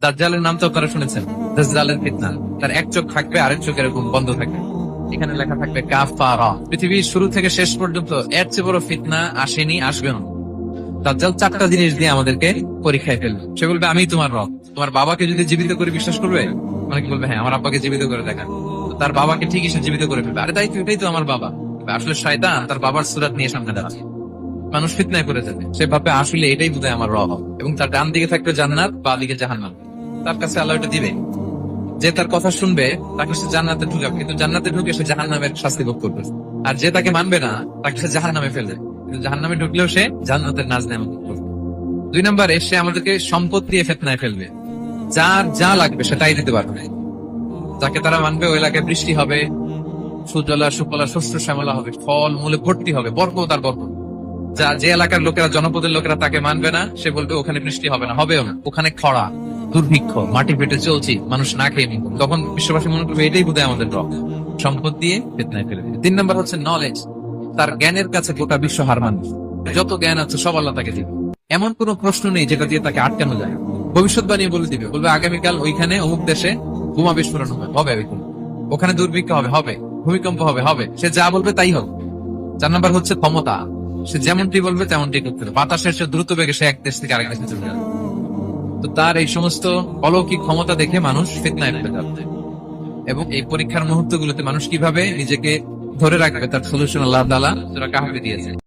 দাজ্জালের নাম তো আপনারা শুনেছেন। দাজ্জালের ফিতনা। তার এক চোখ থাকবে, আরেক চোখ এরকম বন্ধ থাকবে। এখানে লেখা থাকবে, কাফারা। পৃথিবীর শুরু থেকে শেষ পর্যন্ত এর চেয়ে বড় ফিতনা আসেনি আসবে না। দাজ্জাল চারটা জিনিস দিয়ে আমাদেরকে পরীক্ষায় ফেলবে সে বলবে, আমি তোমার রব। তোমার বাবাকে যদি জীবিত করে বিশ্বাস করবে মানে কি বলবে হ্যাঁ আমার আব্বাকে জীবিত করে দেখা। তার বাবাকে ঠিকই সে জীবিত করে ফেলবে। আরে তাই তো এটাই তো আমার বাবা। আসলে শয়তান তার বাবার সুরাত নিয়ে সামনে দাঁড়াচ্ছে। মানুষ ফিতনায় করে যাবে। সে ভাবে আসলে এটাই বোধহয় আমার রব। এবং তার ডান দিকে থাকবে জান্নাত, বা দিকে জাহান্নাম। তার কাছে আল্লাহ দিবে। যে তার কথা শুনবে, তাকে সে জান্নাতে ঢুকাবে। কিন্তু জান্নাতে ঢুকে সে জাহান্নামের শাস্তি ভোগ করবে। আর যে তাকে মানবে না, তাকে সে জাহান্নামে ফেলবে কিন্তু জাহান্নামে ঢুকলেও সে জান্নাতের নাজ নেমে দুই নম্বরে, সে আমাদেরকে সম্পদ দিয়ে ফেতনায় ফেলবে। যার যা লাগবে সেটাই দিতে পারবে। যাকে তারা মানবে, ওই এলাকায় বৃষ্টি হবে সুজলা সুফলা শস্য, শ্যামলা হবে, ফল, মূলে ভর্তি হবে, বরকত তার বরকত। যা যে এলাকার লোকেরা, জনপদের লোকেরা তাকে মানবে না, সে বলবে, ওখানে বৃষ্টি হবে না, হবেও না। ওখানে খরা দুর্ভিক্ষ, মাটি পেটে চলছি, মানুষ না খেয়ে। তখন বিশ্ববাসী মনে করবে, এটাই বোধহয় আমাদের রব। সম্পদ দিয়ে ফেতনায় ফেলে দিবে। তিন নম্বর হচ্ছে নলেজ তার জ্ঞানের কাছে গোটা বিশ্ব হার মানবে। যত জ্ঞান আছে, সব আল্লাহ তাকে দিবে। এমন কোন প্রশ্ন নেই যেটা দিয়ে তাকে আটকানো যায় ভবিষ্যৎবাণী বলে দিবে, বলবে, আগামীকাল ওইখানে অমুক দেশে বোমা বিস্ফোরণ হবে হবে ওখানে দুর্ভিক্ষ হবে হবে। ভূমিকম্প হবে হবে। সে যা বলবে তাই হবে। চার নাম্বার হচ্ছে ক্ষমতা। সে যেমনটি বলবে, তেমনটি করতে বাতাসের সে দ্রুত বেগে সে এক দেশ থেকে আরেক দেশে চলে যাবে। তো তার এই সমস্ত অলৌকিক ক্ষমতা দেখে মানুষ ফিতনায় পড়ে যাবে এবং এই পরীক্ষার মুহূর্তগুলোতে মানুষ কীভাবে নিজেকে ধরে রাখবে, তার সলিউশন আল্লাহ সূরা দিয়েছে